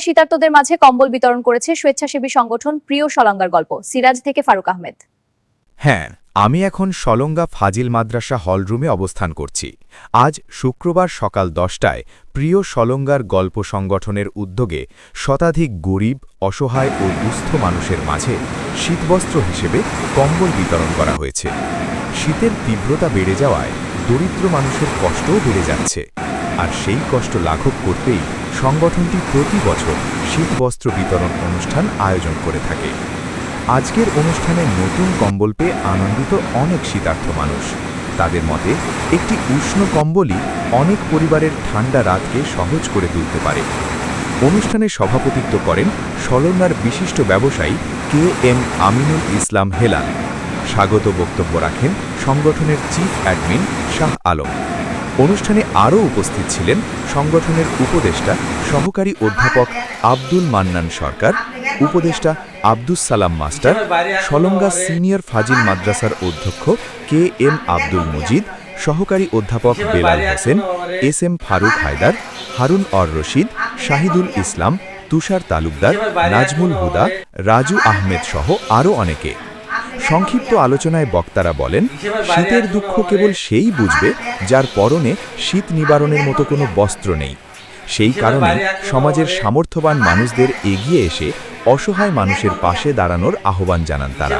সলঙ্গায় শীতার্তদের মাঝে কম্বল বিতরণ করেছে স্বেচ্ছাসেবী সংগঠন প্রিয় সলঙ্গার গল্প। সিরাজ থেকে ফারুক আহমেদ। হ্যাঁ আমি এখন সলঙ্গা ফাজিল মাদ্রাসা হলরুমে অবস্থান করছি। আজ শুক্রবার সকাল দশটায় প্রিয় সলঙ্গার গল্প সংগঠনের উদ্যোগে শতাধিক গরিব, অসহায় ও দুস্থ মানুষের মাঝে শীতবস্ত্র হিসেবে কম্বল বিতরণ করা হয়েছে। শীতের তীব্রতা বেড়ে যাওয়ায় দরিদ্র মানুষের কষ্টও বেড়ে যাচ্ছে। আর সেই কষ্ট লাঘব করতেই সংগঠনটি প্রতি বছর শীতবস্ত্র বিতরণ অনুষ্ঠান আয়োজন করে থাকে। আজকের অনুষ্ঠানে নতুন কম্বল পেয়ে আনন্দিত অনেক শীতার্থ মানুষ। তাদের মতে, একটি উষ্ণ কম্বলই অনেক পরিবারের ঠান্ডা রাতকে সহজ করে তুলতে পারে। অনুষ্ঠানে সভাপতিত্ব করেন সলনার বিশিষ্ট ব্যবসায়ী কে এম আমিনুল ইসলাম হেলাল। স্বাগত বক্তব্য রাখেন সংগঠনের চিফ অ্যাডমিন শাহ আলম। অনুষ্ঠানে আরও উপস্থিত ছিলেন সংগঠনের উপদেষ্টা, সহকারী অধ্যাপক আব্দুল মান্নান সরকার, উপদেষ্টা আব্দুস সালাম মাস্টার, সলঙ্গা সিনিয়র ফাজিল মাদ্রাসার অধ্যক্ষ কে এম আব্দুল মজিদ, সহকারী অধ্যাপক Belal Hossain, S M Faruk Haider, Harun or Rashid, Shahidul Islam, Tushar Talukdar, Nazmul Huda, Raju Ahmed সহ আরও অনেকে। সংক্ষিপ্ত আলোচনায় বক্তারা বলেন, শীতের দুঃখ কেবল সেই বুঝবে যার পরনে শীত নিবারণের মতো কোনো বস্ত্র নেই। সেই কারণে সমাজের সামর্থ্যবান মানুষদের এগিয়ে এসে অসহায় মানুষের পাশে দাঁড়ানোর আহ্বান জানান তারা।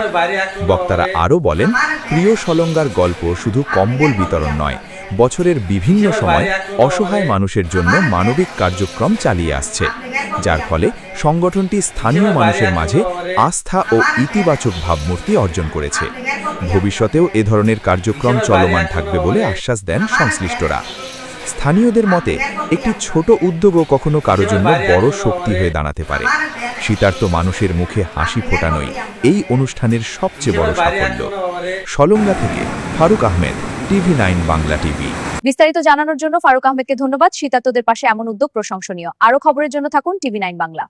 বক্তারা আরও বলেন, প্রিয় সলঙ্গার গল্প শুধু কম্বল বিতরণ নয়, বছরের বিভিন্ন সময় অসহায় মানুষের জন্য মানবিক কার্যক্রম চালিয়ে আসছে। যার ফলে সংগঠনটি স্থানীয় মানুষের মাঝে আস্থা ও ইতিবাচক ভাবমূর্তি অর্জন করেছে। ভবিষ্যতেও এ ধরনের কার্যক্রম চলমান থাকবে বলে আশ্বাস দেন সংশ্লিষ্টরা। স্থানীয়দের মতে, একটি ছোট উদ্যোগও কখনো কারও জন্য বড় শক্তি হয়ে দাঁড়াতে পারে। শীতার্থ মানুষের মুখে হাসি ফোটানোই এই অনুষ্ঠানের সবচেয়ে বড় সাফল্য। সলঙ্গা থেকে Faruk Ahmed TV nine Bangla TV. বিস্তারিত জানানোর জন্য ফারুক আহমেদকে ধন্যবাদ। শীতার্তদের পাশে এমন উদ্যোগ প্রশংসনীয়। আরও খবরের জন্য থাকুন টিভি নাইন বাংলা।